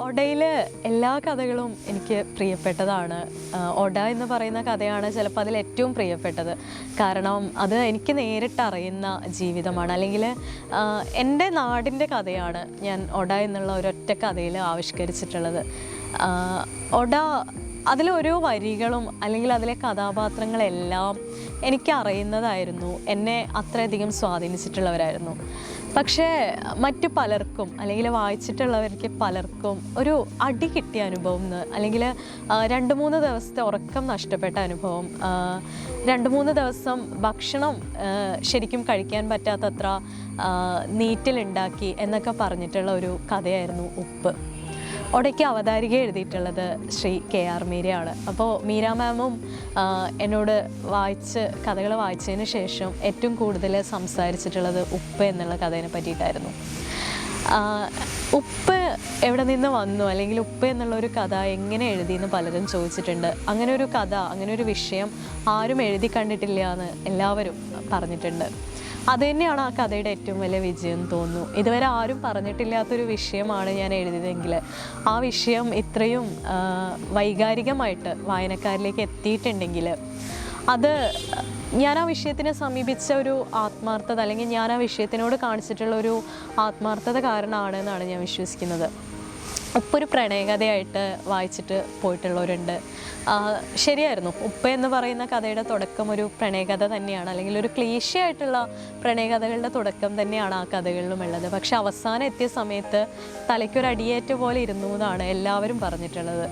ഒഡയിൽ എല്ലാ കഥകളും എനിക്ക് പ്രിയപ്പെട്ടതാണ്. ഒട എന്ന് പറയുന്ന കഥയാണ് ചിലപ്പോൾ അതിൽ ഏറ്റവും പ്രിയപ്പെട്ടത്. കാരണം അത് എനിക്ക് നേരിട്ട് അറിയുന്ന ജീവിതമാണ്. അല്ലെങ്കിൽ എന്റെ നാടിന്റെ കഥയാണ് ഞാൻ ഒഡ എന്നുള്ള ഒരൊറ്റ കഥയിൽ ആവിഷ്കരിച്ചിട്ടുള്ളത്. ഒട അതിലെ ഓരോ വരികളും അല്ലെങ്കിൽ അതിലെ കഥാപാത്രങ്ങളെല്ലാം എനിക്ക് അറിയുന്നതായിരുന്നു. എന്നെ അത്രയധികം സ്വാധീനിച്ചിട്ടുള്ളവരായിരുന്നു. പക്ഷേ മറ്റു പലർക്കും അല്ലെങ്കിൽ വായിച്ചിട്ടുള്ളവർക്ക് പലർക്കും ഒരു അടി കിട്ടിയ അനുഭവം അല്ലെങ്കിൽ രണ്ട് മൂന്ന് ദിവസത്തെ ഉറക്കം നഷ്ടപ്പെട്ട അനുഭവം രണ്ട് മൂന്ന് ദിവസം ഭക്ഷണം ശരിക്കും കഴിക്കാൻ പറ്റാത്തത്ര നീറ്റിലുണ്ടാക്കി എന്നൊക്കെ പറഞ്ഞിട്ടുള്ള ഒരു കഥയായിരുന്നു ഉപ്പ്. ഒടയ്ക്ക് അവതാരിക എഴുതിയിട്ടുള്ളത് ശ്രീ കെ ആർ മീരയാണ്. അപ്പോൾ മീര മാമും എന്നോട് വായിച്ച് കഥകൾ വായിച്ചതിന് ശേഷം ഏറ്റവും കൂടുതൽ സംസാരിച്ചിട്ടുള്ളത് ഉപ്പ് എന്നുള്ള കഥയെ പറ്റിയിട്ടായിരുന്നു. ഉപ്പ് എവിടെ നിന്ന് വന്നു? അല്ലെങ്കിൽ ഉപ്പ് എന്നുള്ള ഒരു കഥ എങ്ങനെ എഴുതി എന്ന് പലരും ചോദിച്ചിട്ടുണ്ട്. അങ്ങനെ ഒരു കഥ അങ്ങനെ ഒരു വിഷയം ആരും എഴുതി കണ്ടിട്ടില്ല എന്ന് എല്ലാവരും പറഞ്ഞിട്ടുണ്ട്. അത് തന്നെയാണ് ആ കഥയുടെ ഏറ്റവും വലിയ വിജയം തോന്നുന്നു. ഇതുവരെ ആരും പറഞ്ഞിട്ടില്ലാത്തൊരു വിഷയമാണ് ഞാൻ എഴുതിയതെങ്കിൽ. ആ വിഷയം ഇത്രയും വൈകാരികമായിട്ട് വായനക്കാരിലേക്ക് എത്തിയിട്ടുണ്ടെങ്കിൽ അത് ഞാൻ ആ വിഷയത്തിനെ സമീപിച്ച ഒരു ആത്മാർത്ഥത അല്ലെങ്കിൽ ഞാൻ ആ വിഷയത്തിനോട് കാണിച്ചിട്ടുള്ള ഒരു ആത്മാർത്ഥത കാരണമാണ് എന്നാണ് ഞാൻ വിശ്വസിക്കുന്നത്. ഉപ്പ് ഒരു പ്രണയകഥയായിട്ട് വായിച്ചിട്ട് പോയിട്ടുള്ളവരുണ്ട്. ശരിയായിരുന്നു. ഉപ്പ എന്ന് പറയുന്ന കഥയുടെ തുടക്കം ഒരു പ്രണയകഥ തന്നെയാണ്. അല്ലെങ്കിൽ ഒരു ക്ലീശയായിട്ടുള്ള പ്രണയകഥകളുടെ തുടക്കം തന്നെയാണ് ആ കഥകളിലും ഉള്ളത്. പക്ഷെ അവസാനം എത്തിയ സമയത്ത് തലയ്ക്കൊരു അടിയേറ്റ പോലെ ഇരുന്നു എന്നാണ് എല്ലാവരും പറഞ്ഞിട്ടുള്ളത്.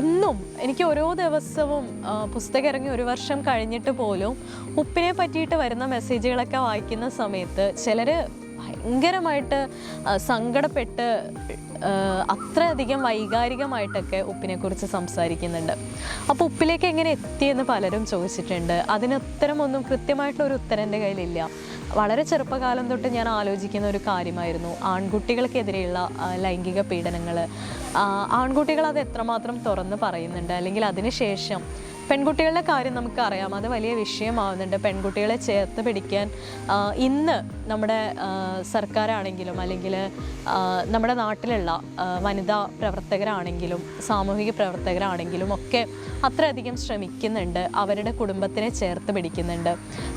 ഇന്നും എനിക്ക് ഓരോ ദിവസവും പുസ്തകം ഇറങ്ങി ഒരു വർഷം കഴിഞ്ഞിട്ട് പോലും ഉപ്പിനെ പറ്റിയിട്ട് വരുന്ന മെസ്സേജുകളൊക്കെ വായിക്കുന്ന സമയത്ത് ചിലർ ഭയങ്കരമായിട്ട് സങ്കടപ്പെട്ട് അത്രയധികം വൈകാരികമായിട്ടൊക്കെ ഉപ്പിനെക്കുറിച്ച് സംസാരിക്കുന്നുണ്ട്. അപ്പോൾ ഉപ്പിലേക്ക് എങ്ങനെ എത്തിയെന്ന് പലരും ചോദിച്ചിട്ടുണ്ട്. അതിന് ഉത്തരമൊന്നും കൃത്യമായിട്ടുള്ള ഒരു ഉത്തരം എന്റെ കയ്യിലില്ല. വളരെ ചെറുപ്പകാലം തൊട്ട് ഞാൻ ആലോചിക്കുന്ന ഒരു കാര്യമായിരുന്നു. ആൺകുട്ടികൾക്കെതിരെയുള്ള ലൈംഗിക പീഡനങ്ങൾ ആൺകുട്ടികൾ അത് എത്രമാത്രം തുറന്ന് പറയുന്നുണ്ട്? അല്ലെങ്കിൽ അതിനുശേഷം പെൺകുട്ടികളുടെ കാര്യം നമുക്കറിയാം. അത് വലിയ വിഷയമാവുന്നുണ്ട്. പെൺകുട്ടികളെ ചേർത്ത് പിടിക്കാൻ ഇന്ന് നമ്മുടെ സർക്കാരാണെങ്കിലും അല്ലെങ്കിൽ നമ്മുടെ നാട്ടിലുള്ള വനിതാ പ്രവർത്തകരാണെങ്കിലും സാമൂഹിക പ്രവർത്തകരാണെങ്കിലും ഒക്കെ അത്രയധികം ശ്രമിക്കുന്നുണ്ട്. അവരുടെ കുടുംബത്തിനെ ചേർത്ത് പിടിക്കുന്നുണ്ട്.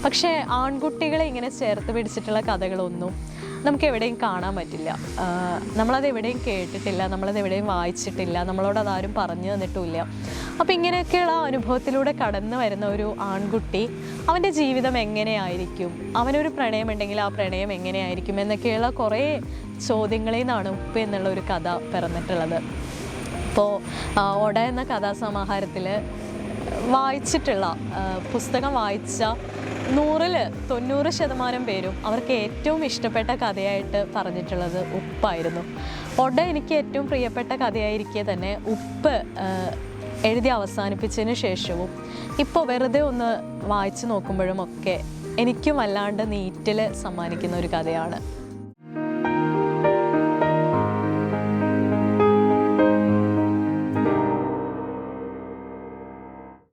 പക്ഷേ ആൺകുട്ടികളെ ഇങ്ങനെ ചേർത്ത് പിടിച്ചിട്ടുള്ള കഥകളൊന്നും നമുക്ക് എവിടെയും കാണാൻ പറ്റില്ല. നമ്മളത് എവിടെയും കേട്ടിട്ടില്ല നമ്മളത് എവിടെയും വായിച്ചിട്ടില്ല നമ്മളോട് അതാരും പറഞ്ഞു തന്നിട്ടുമില്ല. അപ്പോൾ ഇങ്ങനെയൊക്കെയുള്ള അനുഭവത്തിലൂടെ കടന്നു വരുന്ന ഒരു ആൺകുട്ടി അവന്റെ ജീവിതം എങ്ങനെയായിരിക്കും? അവനൊരു പ്രണയമുണ്ടെങ്കിൽ ആ പ്രണയം എങ്ങനെയായിരിക്കും? എന്നൊക്കെയുള്ള കുറേ ചോദ്യങ്ങളിൽ നിന്നാണ് ഉപ്പ് എന്നുള്ള ഒരു കഥ പിറന്നിട്ടുള്ളത്. അപ്പോൾ ഒട എന്ന കഥാസമാഹാരത്തിൽ വായിച്ചിട്ടുള്ള പുസ്തകം വായിച്ച നൂറിൽ തൊണ്ണൂറ് ശതമാനം പേരും അവർക്ക് ഏറ്റവും ഇഷ്ടപ്പെട്ട കഥയായിട്ട് പറഞ്ഞിട്ടുള്ളത് ഉപ്പായിരുന്നു. ഒട എനിക്ക് ഏറ്റവും പ്രിയപ്പെട്ട കഥയായിരിക്കെ തന്നെ ഉപ്പ് എഴുതി അവസാനിപ്പിച്ചതിന് ശേഷവും. ഇപ്പോൾ വെറുതെ ഒന്ന് വായിച്ചു നോക്കുമ്പോഴും ഒക്കെ എനിക്കും അല്ലാണ്ട് നീറ്റിൽ സമ്മാനിക്കുന്ന ഒരു കഥയാണ്.